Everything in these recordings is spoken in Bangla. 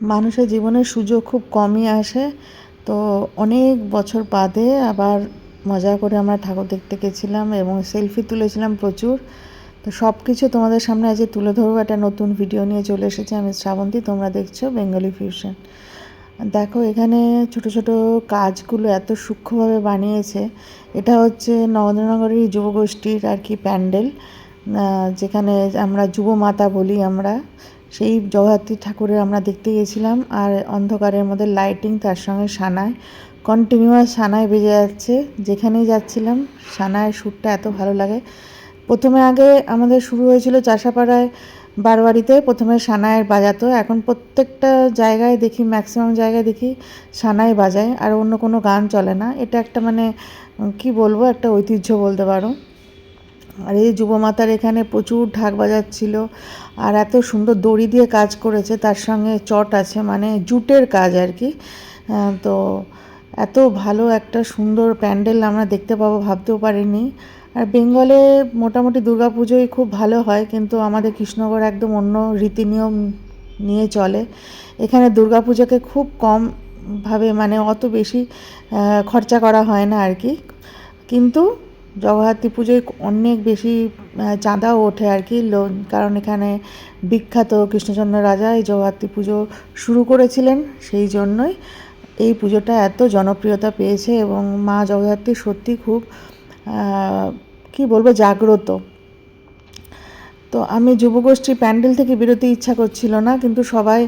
মানুষের জীবনে সুযোগ খুব কমই আসে। তো অনেক বছর বাদে আবার মজা করে আমরা ঠাকুর দেখতে গেছিলাম এবং সেলফি তুলেছিলাম প্রচুর। তো সব কিছু তোমাদের সামনে আজকে তুলে ধরবো। একটা নতুন ভিডিও নিয়ে চলে এসেছি আমি, শ্রাবন্তী, তোমরা দেখছ বেঙ্গলি ফিউশন দেখো, এখানে ছোট ছোট কাজগুলো এত সূক্ষ্মভাবে বানিয়েছে। এটা হচ্ছে নরেন্দ্রনগরের যুবগোষ্ঠীর আর কি প্যান্ডেল যেখানে আমরা যুব মাতা বলি আমরা। সেই জগদ্ধাত্রী ঠাকুরের আমরা দেখতে গেছিলাম আর অন্ধকারের মধ্যে লাইটিং তার সঙ্গে সানায় কন্টিনিউয়াস সানায় বেজে যাচ্ছে। যেখানেই যাচ্ছিলাম, সানায় সুরটা এত ভালো লাগে। প্রথমে আগে আমাদের শুরু হয়েছিল চাষাপাড়ায়, বারবাড়িতে প্রথমে সানায় বাজাতো। এখন প্রত্যেকটা জায়গায় দেখি ম্যাক্সিমাম জায়গায় দেখি সানাই বাজায়, আর অন্য কোনো গান চলে না। এটা একটা মানে কি বলব? একটা ঐতিহ্য বলতে পারো। আর এই যুবমাতার এখানে প্রচুর ঢাক বাজাচ্ছিল, আর এত সুন্দর দড়ি দিয়ে কাজ করেছে, তার সঙ্গে চট আছে মানে জুটের কাজ আর কি। তো এত ভালো একটা সুন্দর প্যান্ডেল আমরা দেখতে পাবো, ভাবতেও পারিনি। আর বেঙ্গলে মোটামুটি দুর্গাপুজোই খুব ভালো হয়, কিন্তু আমাদের কৃষ্ণগড় একদম অন্য রীতিনিয়ম নিয়ে চলে। এখানে দুর্গাপুজোকে খুব কম ভাবে মানে অত বেশি খরচা করা হয় না আর কি। কিন্তু জগদ্ধাত্রী পুজোয় অনেক বেশি চাঁদাও ওঠে আর কি। কারণ এখানে বিখ্যাত কৃষ্ণচন্দ্র রাজা এই জগদ্ধাত্রী পুজো শুরু করেছিলেন সেই জন্যই। এই পুজোটা এত জনপ্রিয়তা পেয়েছে এবং মা জগদ্ধাত্রী সত্যি খুব কি বলব, জাগ্রত। তো আমি যুবগোষ্ঠী প্যান্ডেল থেকে বেরোতে ইচ্ছা করছিল না, কিন্তু সবাই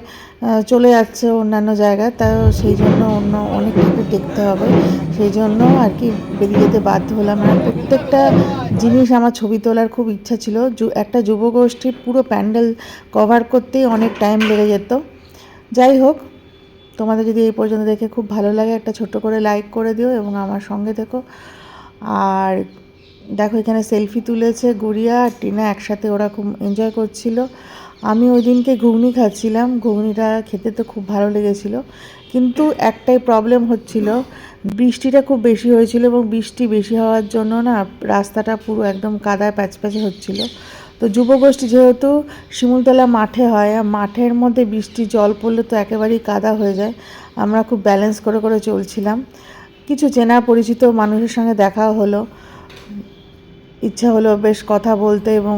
চলে যাচ্ছে অন্যান্য জায়গায়, তা সেই জন্য অন্য অনেক কিছু দেখতে হবে। সেই জন্য আর কি বেরিয়ে যেতে বাধ্য হলাম। আর প্রত্যেকটা জিনিস আমার ছবি তোলার খুব ইচ্ছা ছিল। একটা যুবগোষ্ঠী পুরো প্যান্ডেল কভার করতেই অনেক টাইম লেগে যেত। যাই হোক, তোমাদের যদি এই পর্যন্ত দেখে খুব ভালো লাগে, একটা ছোট্ট করে লাইক করে দিও এবং আমার সঙ্গে থেকো। আর দেখো, এখানে সেলফি তুলেছে গুড়িয়া আর টিনা একসাথে ওরা খুব এনজয় করছিল। আমি ওই দিনকে ঘুগনি খাচ্ছিলাম। ঘুগনিটা খেতে তো খুব ভালো লেগেছিল। কিন্তু একটাই প্রবলেম হচ্ছিল, বৃষ্টিটা খুব বেশি হয়েছিল এবং বৃষ্টি বেশি হওয়ার জন্য না রাস্তাটা পুরো একদম কাদায় প্যাচপ্যাচে হচ্ছিল। তো যুবগোষ্ঠী যেহেতু শিমুলতলা মাঠে হয়, আর মাঠের মধ্যে বৃষ্টি জল পড়লে তো একেবারেই কাদা হয়ে যায়, আমরা খুব ব্যালেন্স করে করে চলছিলাম। কিছু চেনা পরিচিত মানুষের সঙ্গে দেখা হলো। ইচ্ছা হলো বেশ কথা বলতে এবং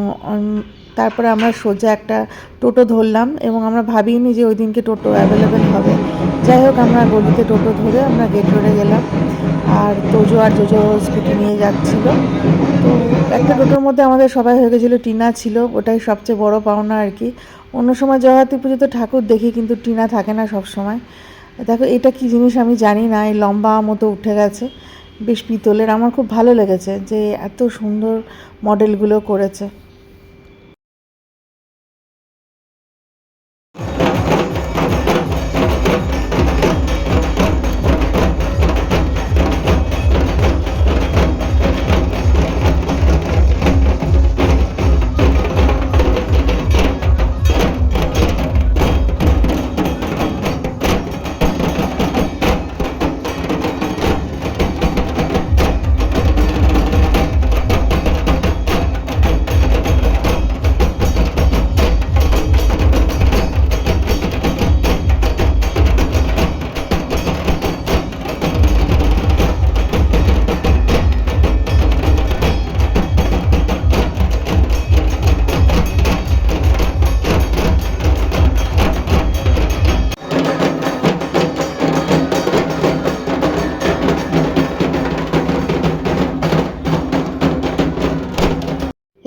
তারপরে আমরা সোজা একটা টোটো ধরলাম এবং আমরা ভাবিনি যে ওই দিনকে টোটো অ্যাভেলেবেল হবে। যাই হোক, আমরা গলিতে টোটো ধরে আমরা গেট রোডে গেলাম। আর তোজো আর জোজো স্কুটি নিয়ে যাচ্ছিল। তো একটা টোটোর মধ্যে আমাদের সবাই হয়ে গেছিল, টিনা ছিল, ওটাই সবচেয়ে বড় পাওনা আর কি। অন্য সময় জগদ্ধাত্রী পুজোতে ঠাকুর দেখি কিন্তু টিনা থাকে না সব সময় দেখো, এটা কি জিনিস আমি জানি না, এই লম্বা মতো উঠে গেছে। বেশ পিতলের। আমার খুব ভালো লেগেছে যে এত সুন্দর মডেলগুলো করেছে।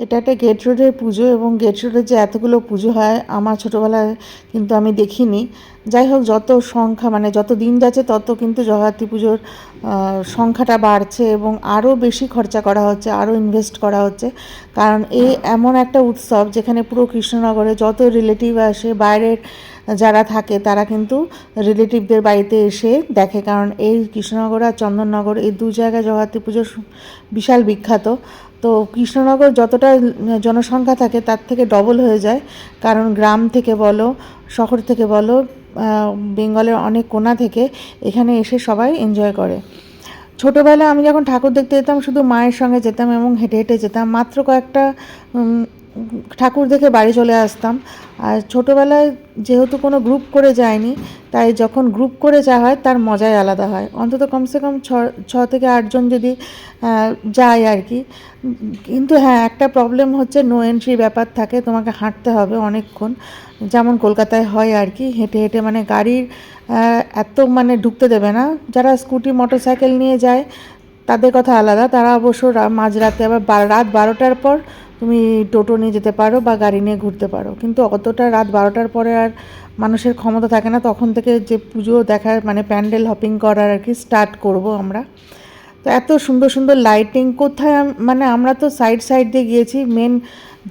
এটা একটা গেট রোডের পুজো এবং গেট রোডের যে এতগুলো পুজো হয়, আমার ছোটোবেলায় কিন্তু আমি দেখিনি। যাই হোক, যত সংখ্যা মানে যত দিন যাচ্ছে, তত কিন্তু জগদ্ধাত্রী পুজোর সংখ্যাটা বাড়ছে এবং আরও বেশি খরচা করা হচ্ছে, আরও ইনভেস্ট করা হচ্ছে। কারণ এ এমন একটা উৎসব যেখানে পুরো কৃষ্ণনগরে যত রিলেটিভ আসে, বাইরের যারা থাকে, তারা কিন্তু রিলেটিভদের বাড়িতে এসে দেখে। কারণ এই কৃষ্ণনগর আর চন্দননগর, এই দু জায়গায় জগদ্ধাত্রী পুজো বিশাল বিখ্যাত। তো কৃষ্ণনগর যতটা জনসংখ্যা থাকে, তার থেকে ডবল হয়ে যায়। কারণ গ্রাম থেকে বলো, শহর থেকে বলো বেঙ্গলের অনেক কোনা থেকে এখানে এসে সবাই এনজয় করে। ছোটোবেলায় আমি যখন ঠাকুর দেখতে যেতাম, শুধু মায়ের সঙ্গে যেতাম এবং হেঁটে হেঁটে যেতাম, মাত্র কয়েকটা ঠাকুর দেখে বাড়ি চলে আসতাম। আর ছোটোবেলায় যেহেতু কোনো গ্রুপ করে যায়নি, তাই যখন গ্রুপ করে যাওয়া হয়, তার মজাই আলাদা হয়। অন্তত কমসে কম ছ ছ থেকে আটজন যদি যায় আর কি। কিন্তু হ্যাঁ একটা প্রবলেম হচ্ছে নো এন্ট্রি ব্যাপার থাকে, তোমাকে হাঁটতে হবে অনেকক্ষণ। যেমন কলকাতায় হয় আর কি, হেঁটে হেঁটে মানে গাড়ির এত মানে ঢুকতে দেবে না। যারা স্কুটি মোটর সাইকেল নিয়ে যায়, তাদের কথা আলাদা। তারা অবশ্য মাঝরাতে আবার রাত বারোটার পর তুমি টোটো নিয়ে যেতে পারো বা গাড়ি নিয়ে ঘুরতে পারো। কিন্তু অতটা রাত বারোটার পরে আর মানুষের ক্ষমতা থাকে না, তখন থেকে যে পুজো দেখার মানে প্যান্ডেল হপিং করার আর কি স্টার্ট করব আমরা। তো এত সুন্দর সুন্দর লাইটিং কোথায় মানে আমরা তো সাইড সাইড দিয়ে গিয়েছি মেন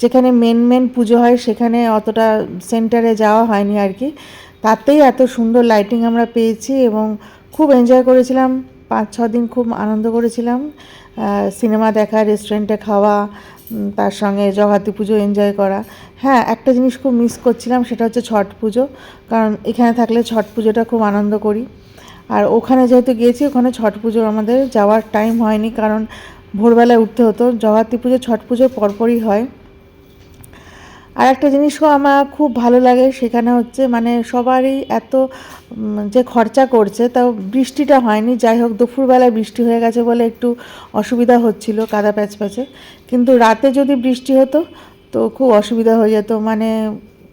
যেখানে মেন মেন পুজো হয় সেখানে অতটা সেন্টারে যাওয়া হয়নি আর কি। তাতেই এত সুন্দর লাইটিং আমরা পেয়েছি এবং খুব এনজয় করেছিলাম। পাঁচ ছ দিন খুব আনন্দ করেছিলাম। সিনেমা দেখা রেস্টুরেন্টে খাওয়া তার সঙ্গে জগদ্ধাত্রী পুজো এনজয় করা। হ্যাঁ একটা জিনিস খুব মিস করছিলাম, সেটা হচ্ছে ছট পুজো। কারণ এখানে থাকলে ছট পুজোটা খুব আনন্দ করি। আর ওখানে যেহেতু গিয়েছি, ওখানে ছট পুজো আমাদের যাওয়ার টাইম হয়নি। কারণ ভোরবেলায় উঠতে হতো। জগদ্ধাত্রী পুজো ছট পুজোর পরপরই হয়। আর একটা জিনিসও আমার খুব ভালো লাগে সেখানে হচ্ছে মানে সবারই এত যে খরচা করছে তাও বৃষ্টিটা হয়নি। যাই হোক, দুপুরবেলায় বৃষ্টি হয়ে গেছে বলে একটু অসুবিধা হচ্ছিল কাদা প্যাচ প্যাচে। কিন্তু রাতে যদি বৃষ্টি হতো তো খুব অসুবিধা হয়ে যেত। মানে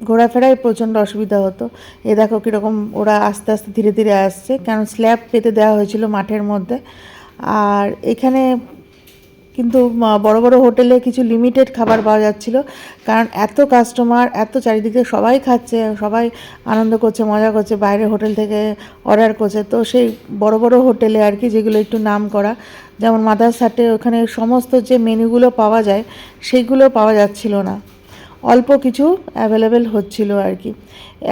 ঘোরাফেরায় প্রচণ্ড অসুবিধা হতো। এ দেখো কীরকম ওরা আস্তে আস্তে ধীরে ধীরে আসছে। কারণ স্ল্যাব পেতে দেওয়া হয়েছিল মাঠের মধ্যে। আর এখানে কিন্তু বড় বড় হোটেলে কিছু লিমিটেড খাবার পাওয়া যাচ্ছিল। কারণ এত কাস্টমার এত চারিদিকে সবাই খাচ্ছে, সবাই আনন্দ করছে, মজা করছে, বাইরে হোটেল থেকে অর্ডার করছে। তো সেই বড় বড় হোটেলে আর কি যেগুলো একটু নাম করা, যেমন মাদার সাটে ওখানে সমস্ত যে মেনুগুলো পাওয়া যায়, সেইগুলো পাওয়া যাচ্ছিল না। অল্প কিছু অ্যাভেলেবেল হচ্ছিল আর কি।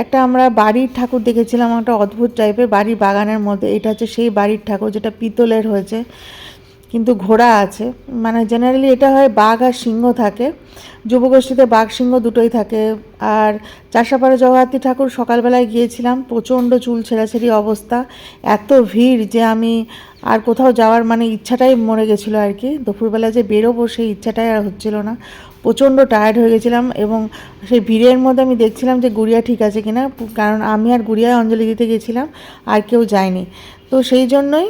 একটা আমরা বাড়ির ঠাকুর দেখেছিলাম, একটা অদ্ভুত টাইপের বাড়ির বাগানের মধ্যে, এটা হচ্ছে সেই বাড়ির ঠাকুর যেটা পিতলের হয়েছে। কিন্তু ঘোড়া আছে। মানে জেনারেলি এটা হয় বাঘ আর সিংহ থাকে। যুবগোষ্ঠীতে বাঘ, সিংহ দুটোই থাকে। আর চাষাপাড়া জগদ্ধাত্রী ঠাকুর সকালবেলায় গিয়েছিলাম, প্রচণ্ড চুল ছেঁড়াছেড়ি অবস্থা, এত ভিড় যে আমি আর কোথাও যাওয়ার মানে ইচ্ছাটাই মরে গেছিল আর কি। দুপুরবেলা যে বেরোবো সেই ইচ্ছাটাই আর হচ্ছিল না। প্রচণ্ড টায়ার্ড হয়ে গেছিলাম এবং সেই ভিড়ের মধ্যে আমি দেখছিলাম যে গুড়িয়া ঠিক আছে কিনা, কারণ আমি আর গুড়িয়ায় অঞ্জলি দিতে গেছিলাম, আর কেউ যায়নি। তো সেই জন্যই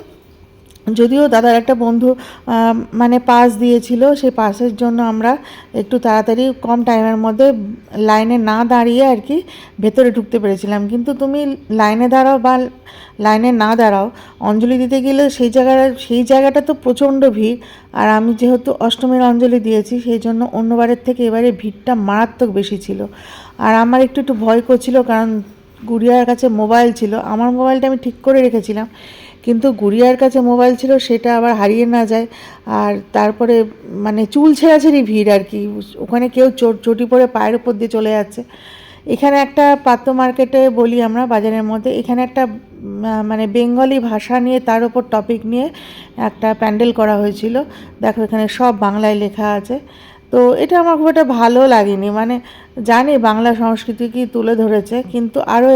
যদিও দাদার একটা বন্ধু মানে পাস দিয়েছিল, সেই পাসের জন্য আমরা একটু তাড়াতাড়ি কম টাইমের মধ্যে লাইনে না দাঁড়িয়ে আর কি ভেতরে ঢুকতে পেরেছিলাম। কিন্তু তুমি লাইনে দাঁড়াও বা লাইনে না দাঁড়াও, অঞ্জলি দিতে গেলে সেই জায়গাটা সেই জায়গাটা তো প্রচণ্ড ভিড়। আর আমি যেহেতু অষ্টমীর অঞ্জলি দিয়েছি, সেই জন্য অন্যবারের থেকে এবারে ভিড়টা মারাত্মক বেশি ছিল। আর আমার একটু একটু ভয় করছিল, কারণ গুড়িয়ার কাছে মোবাইল ছিল। আমার মোবাইলটা আমি ঠিক করে রেখেছিলাম। কিন্তু গুড়িয়ার কাছে মোবাইল ছিল, সেটা আবার হারিয়ে না যায়। আর তারপরে মানে চুল ছেঁড়াছেড়ি ভিড় আর কি। ওখানে কেউ চোট পরে পায়ের উপর দিয়ে চলে যাচ্ছে। এখানে একটা পাত্র মার্কেটে বলি আমরা, বাজারের মধ্যে। এখানে একটা মানে বেঙ্গলি ভাষা নিয়ে, তার উপর টপিক নিয়ে একটা প্যান্ডেল করা হয়েছিল। দেখো, এখানে সব বাংলায় লেখা আছে। তো এটা আমার খুব একটা ভালো লাগেনি। মানে জানি বাংলা সংস্কৃতি কি তুলে ধরেছে, কিন্তু আরও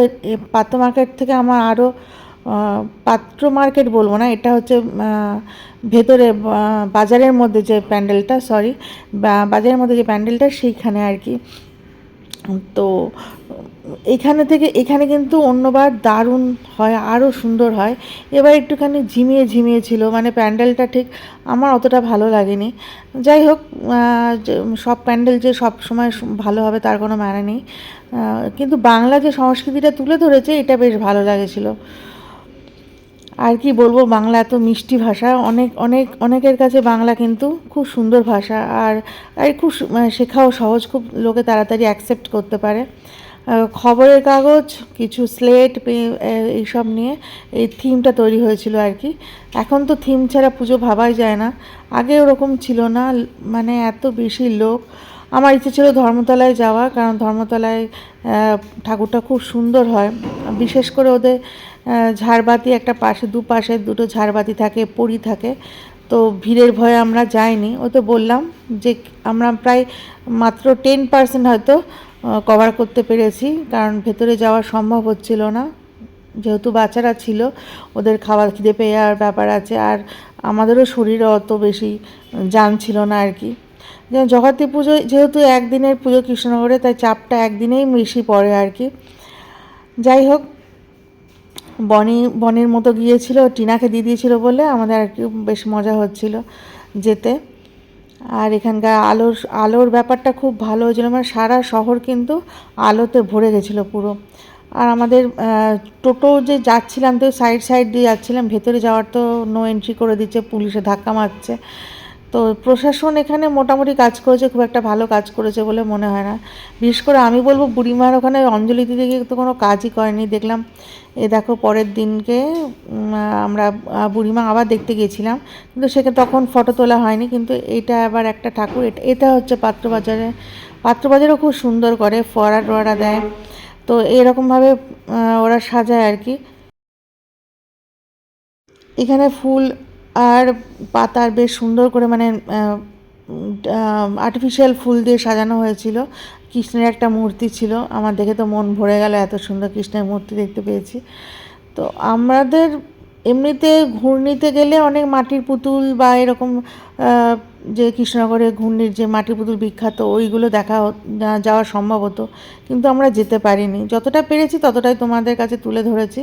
পাত্র মার্কেট থেকে আমার আরও পাত্র মার্কেট বলব না, এটা হচ্ছে ভেতরে বাজারের মধ্যে যে প্যান্ডেলটা সরি বাজারের মধ্যে যে প্যান্ডেলটা, সেইখানে আর কি। তো এখানে থেকে, এখানে কিন্তু অন্যবার দারুণ হয় আরও সুন্দর হয়। এবার একটুখানি ঝিমিয়ে ঝিমিয়ে ছিল মানে প্যান্ডেলটা ঠিক আমার অতটা ভালো লাগেনি। যাই হোক সব প্যান্ডেল যে সব সময় ভালো হবে তার কোনো মানে নেই। কিন্তু বাংলা যে সংস্কৃতিটা তুলে ধরেছে, এটা বেশ ভালো লাগেছিল। আর কি বলব, বাংলা এত মিষ্টি ভাষা। অনেক অনেক, অনেকের কাছে বাংলা কিন্তু খুব সুন্দর ভাষা। আর আর খুব মানে শেখাও সহজ, খুব লোকে তাড়াতাড়ি অ্যাকসেপ্ট করতে পারে। খবরের কাগজ, কিছু স্লেট এইসব নিয়ে এই থিমটা তৈরি হয়েছিল আর কি। এখন তো থিম ছাড়া পুজো ভাবাই যায় না। আগে ওরকম ছিল না মানে এত বেশি লোক। আমার ইচ্ছে ছিল ধর্মতলায় যাওয়া কারণ ধর্মতলায় ঠাকুরটা খুব সুন্দর হয়। বিশেষ করে ওদের ঝাড়বাতি একটা পাশে দুপাশে দুটো ঝাড়বাতি থাকে পড়ি থাকে। তো ভিড়ের ভয়ে আমরা যাইনি। ও তো বললাম যে আমরা প্রায় মাত্র টেন পার্সেন্ট হয়তো কভার করতে পেরেছি। কারণ ভেতরে যাওয়া সম্ভব হচ্ছিল না। যেহেতু বাচ্চারা ছিল, ওদের খাবার খিদে পেয়ে যাওয়ার ব্যাপার আছে। আর আমাদেরও শরীরে অত বেশি জান ছিল না আর কি। জগদ্ধাত্রী পুজো যেহেতু একদিনের পুজো কৃষ্ণনগরে, তাই চাপটা একদিনেই বেশি পড়ে আর কি। যাই হোক বনি, বনের মতো গিয়েছিল, টিনাকে দিয়ে দিয়েছিল বলে আমাদের আর কি বেশ মজা হচ্ছিল যেতে। আর এখানকার আলোর আলোর ব্যাপারটা খুব ভালো হয়েছিল মানে সারা শহর কিন্তু আলোতে ভরে গেছিল পুরো। আর আমাদের টোটো যে যাচ্ছিলাম, তো সাইড সাইড দিয়ে যাচ্ছিলাম, ভেতরে যাওয়ার তো নো এন্ট্রি করে দিচ্ছে, পুলিশে ধাক্কা মারছে। তো প্রশাসন এখানে মোটামুটি কাজ করেছে, খুব একটা ভালো কাজ করেছে বলে মনে হয় না। বিশেষ করে আমি বলব বুড়িমার ওখানে অঞ্জলি গিয়ে তো কোনো কাজই করেনি। দেখলাম, এ দেখো পরের দিনকে আমরা বুড়িমা আবার দেখতে গিয়েছিলাম। কিন্তু সেখানে তখন ফটো তোলা হয়নি, কিন্তু এটা আবার একটা ঠাকুর, এটা এটা হচ্ছে পাত্রবাজারে, পাত্রবাজারও খুব সুন্দর করে, ফোয়ারা টোয়ারা দেয়। তো এরকমভাবে ওরা সাজায় আর কি। এখানে ফুল আর পাতার বেশ সুন্দর করে মানে আর্টিফিশিয়াল ফুল দিয়ে সাজানো হয়েছিল। কৃষ্ণের একটা মূর্তি ছিল। আমার দেখে তো মন ভরে গেল এত সুন্দর কৃষ্ণের মূর্তি দেখতে পেয়েছি। তো আমাদের এমনিতে ঘূর্ণিতে গেলে অনেক মাটির পুতুল বা এরকম যে কৃষ্ণনগরের ঘূর্ণির যে মাটির পুতুল বিখ্যাত, ওইগুলো দেখা যাওয়া সম্ভব হতো। কিন্তু আমরা যেতে পারিনি। যতটা পেরেছি ততটাই তোমাদের কাছে তুলে ধরেছি।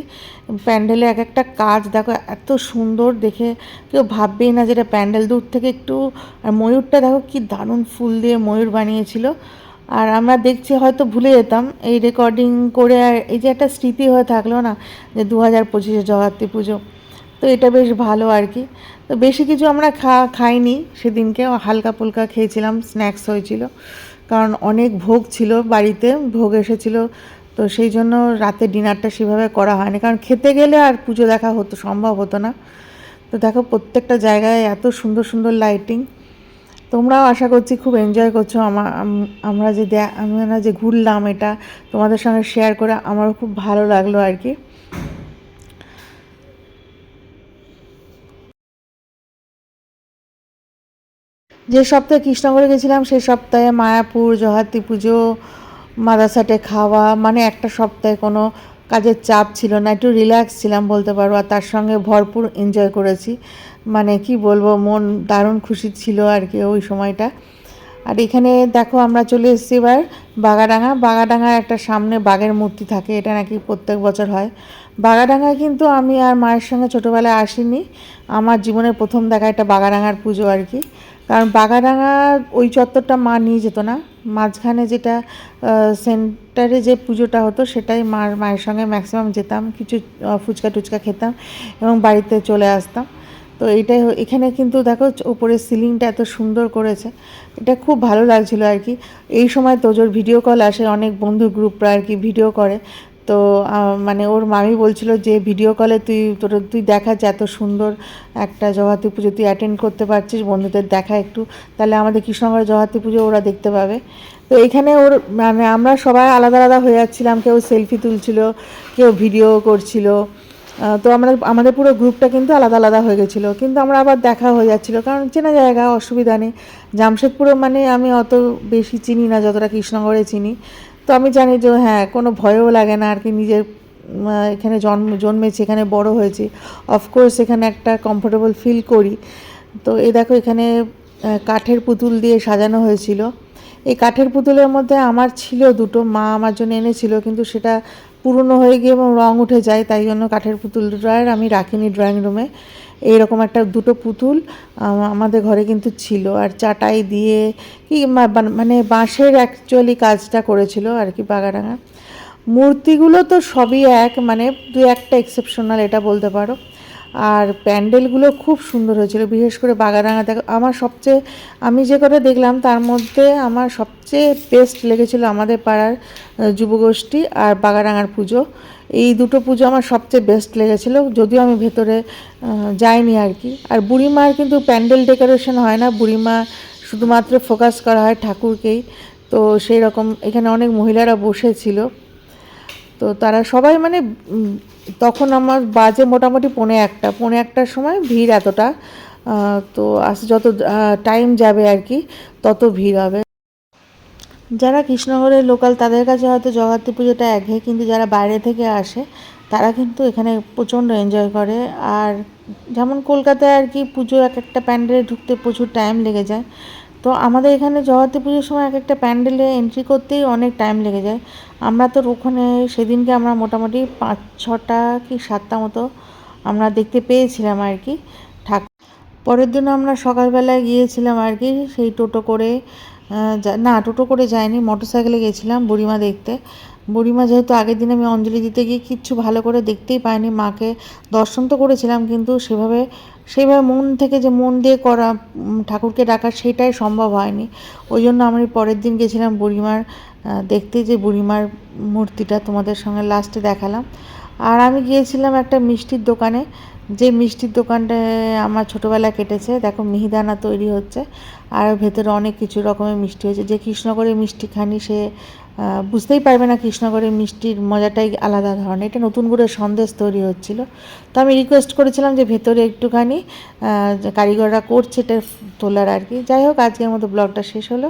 প্যান্ডেলে এক একটা কাজ দেখো, এত সুন্দর দেখে কেউ ভাববেই না যেটা প্যান্ডেল। দূর থেকে একটু, আর ময়ূরটা দেখো কি দারুণ ফুল দিয়ে ময়ূর বানিয়েছিল। আর আমরা দেখছি, হয়তো ভুলে যেতাম, এই রেকর্ডিং করে আর এই যে একটা স্মৃতি হয়ে থাকল না, যে দু হাজার পঁচিশে জগাত্রী পুজো। তো এটা বেশ ভালো আর কি। তো বেশি কিছু আমরা খা, খাইনি সেদিনকে, হালকা ফুলকা খেয়েছিলাম স্ন্যাক্স হয়েছিল। কারণ অনেক ভোগ ছিল বাড়িতে, ভোগ এসেছিল। তো সেই জন্য রাতে ডিনারটা সেভাবে করা হয়নি। কারণ খেতে গেলে আর পুজো দেখা হতো, সম্ভব হতো না। তো দেখো, প্রত্যেকটা জায়গায় এত সুন্দর সুন্দর লাইটিং তোমরাও আশা করছি খুব এনজয় করছ। আমার আমরা যে আমরা যে ঘুরলাম এটা তোমাদের সঙ্গে শেয়ার করে আমারও খুব ভালো লাগল আর কি। যে সপ্তাহে কৃষ্ণনগরে গেছিলাম, সেই সপ্তাহে মায়াপুর জহাতি পুজো মাদাসাটে খাওয়া মানে একটা সপ্তাহে কোনো কাজের চাপ ছিল না, একটু রিল্যাক্স ছিলাম বলতে পারব আর তার সঙ্গে ভরপুর এনজয় করেছি। মানে কি বলব, মন দারুণ খুশি ছিল আর কি ওই সময়টা। আর এখানে দেখো আমরা চলে এসেছি এবার বাগাডাঙ্গা। বাগাডাঙ্গার একটা সামনে বাঘের মূর্তি থাকে, এটা নাকি প্রত্যেক বছর হয়। বাগাডাঙ্গায় কিন্তু আমি আর মায়ের সঙ্গে ছোটোবেলায় আসিনি। আমার জীবনের প্রথম দেখা একটা বাগাডাঙ্গার পুজো আর কি। কারণ বাগাডাঙ্গা ওই চত্বরটা মা নিয়ে যেত না। মাঝখানে যেটা সেন্টারে যে পুজোটা হতো, সেটাই মার, মায়ের সঙ্গে ম্যাক্সিমাম যেতাম, কিছু ফুচকা টুচকা খেতাম এবং বাড়িতে চলে আসতাম। তো এইটাই এখানে কিন্তু দেখো ওপরের সিলিংটা এত সুন্দর করেছে। এটা খুব ভালো লাগছিল আর কি। এই সময় তোজোর ভিডিও কল আসে, অনেক বন্ধু গ্রুপরা আর কি ভিডিও করে। তো মানে ওর মামি বলছিল যে, ভিডিও কলে তুই, তোর, তুই দেখা যে, এত সুন্দর একটা জগাতি পুজো তুই অ্যাটেন্ড করতে পারছিস, বন্ধুদের দেখা একটু। তাহলে আমাদের কৃষ্ণনগরের জগাতি পুজো ওরা দেখতে পাবে। তো এখানে ওর মানে আমরা সবাই আলাদা আলাদা হয়ে যাচ্ছিলাম, কেউ সেলফি তুলছিল, কেউ ভিডিও করছিল। তো আমরা আমাদের পুরো গ্রুপটা কিন্তু আলাদা আলাদা হয়ে গেছিল। কিন্তু আমরা আবার দেখা হয়ে যাচ্ছিল, কারণ চেনা জায়গা, অসুবিধা নেই। জামশেদপুরে মানে আমি অত বেশি চিনি না, যতটা কৃষ্ণনগরে চিনি। তো আমি জানি যে হ্যাঁ কোনো ভয়ও লাগে না, আর কি নিজের এখানে জন্ম, জন্মেছি, এখানে বড় হয়েছি। অফকোর্স এখানে একটা কমফোর্টেবল ফিল করি। তো এ দেখো, এখানে কাঠের পুতুল দিয়ে সাজানো হয়েছিল। এই কাঠের পুতুলের মধ্যে আমার ছিল দুটো, মা আমার জন্য এনেছিল, কিন্তু সেটা পুরনো হয়ে গিয়ে এবং রঙ উঠে যায়, তাই জন্য কাঠের পুতুল ড্রয়ার আমি রাখিনি ড্রয়িং রুমে এইরকম একটা দুটো পুতুল আমাদের ঘরে কিন্তু ছিল। আর চাটাই দিয়ে কি মানে বাঁশের অ্যাকচুয়ালি কাজটা করেছিল আর কি বাগাডাঙা মূর্তিগুলো তো সবই এক মানে দু একটা এক্সেপশনাল এটা বলতে পারো। আর প্যান্ডেলগুলো খুব সুন্দর হয়েছিল, বিশেষ করে বাগাডাঙ্গা দেখো, আমার সবচেয়ে, আমি যে কটা দেখলাম তার মধ্যে আমার সবচেয়ে বেস্ট লেগেছিল আমাদের পাড়ার যুবগোষ্ঠী আর বাগাডাঙ্গার পুজো। এই দুটো পুজো আমার সবচেয়ে বেস্ট লেগেছিলো, যদিও আমি ভেতরে যাইনি আর কি। আর বুড়িমার কিন্তু প্যান্ডেল ডেকোরেশন হয় না, বুড়িমা শুধুমাত্র ফোকাস করা হয় ঠাকুরকেই। তো সেই রকম এখানে অনেক মহিলারা বসেছিল। তো তারা সবাই মানে তখন আমার বাজে মোটামুটি পৌনে একটা, পৌনে একটার সময় ভিড় এতটা তো আস্তে যত টাইম যাবে আর কি, তত ভিড় হবে। যারা কৃষ্ণনগরের লোকাল, তাদের কাছে হয়তো জগদ্ধাত্রী পুজোটা একঘেয়ে, কিন্তু যারা বাইরে থেকে আসে, তারা কিন্তু এখানে প্রচণ্ড এনজয় করে। আর যেমন কলকাতায় আর কি পুজো এক একটা প্যান্ডেলে ঢুকতে প্রচুর টাইম লেগে যায়। আমাদের এখানে জগদ্ধাত্রী পুজোর সময় এক একটা প্যান্ডেলে এন্ট্রি করতেই অনেক টাইম লেগে যায়। আমরা তো ওখানে সেদিনকে আমরা মোটামুটি পাঁচ, ছটা কি সাতটা মতো আমরা দেখতে পেয়েছিলাম আর কি। ঠাকুর পরের দিন আমরা সকালবেলায় গিয়েছিলাম আর কি, সেই টোটো করে না, টোটো করে যাইনি মোটর সাইকেলে গেছিলাম বুড়িমা দেখতে। বুড়িমা যেহেতু আগের দিন আমি অঞ্জলি দিতে গিয়ে কিচ্ছু ভালো করে দেখতেই পাইনি, মাকে দর্শন তো করেছিলাম কিন্তু সেভাবে সেইভাবে মন থেকে যে মন দিয়ে করা ঠাকুরকে ডাকা সেটাই সম্ভব হয়নি। ওই জন্য আমি পরের দিন গেছিলাম বুড়িমার দেখতে যে বুড়িমার মূর্তিটা তোমাদের সঙ্গে লাস্টে দেখালাম। আর আমি গিয়েছিলাম একটা মিষ্টির দোকানে। যে মিষ্টির দোকানটায় আমার ছোটোবেলা কেটেছে, দেখো মিহিদানা তৈরি হচ্ছে, আর ভেতরে অনেক কিছু রকমের মিষ্টি হয়েছে। যে কৃষ্ণগড়ের মিষ্টি খানি সে বুঝতেই পারবে না কৃষ্ণগড়ের মিষ্টির মজাটাই আলাদা ধরনের। এটা নতুন করে সন্দেশ তৈরি হচ্ছিল। তো আমি রিকোয়েস্ট করেছিলাম যে ভেতরে একটুখানি কারিগররা করছে এটা তোলার আর কি। যাই হোক, আজকের মতো ব্লগটা শেষ হলো।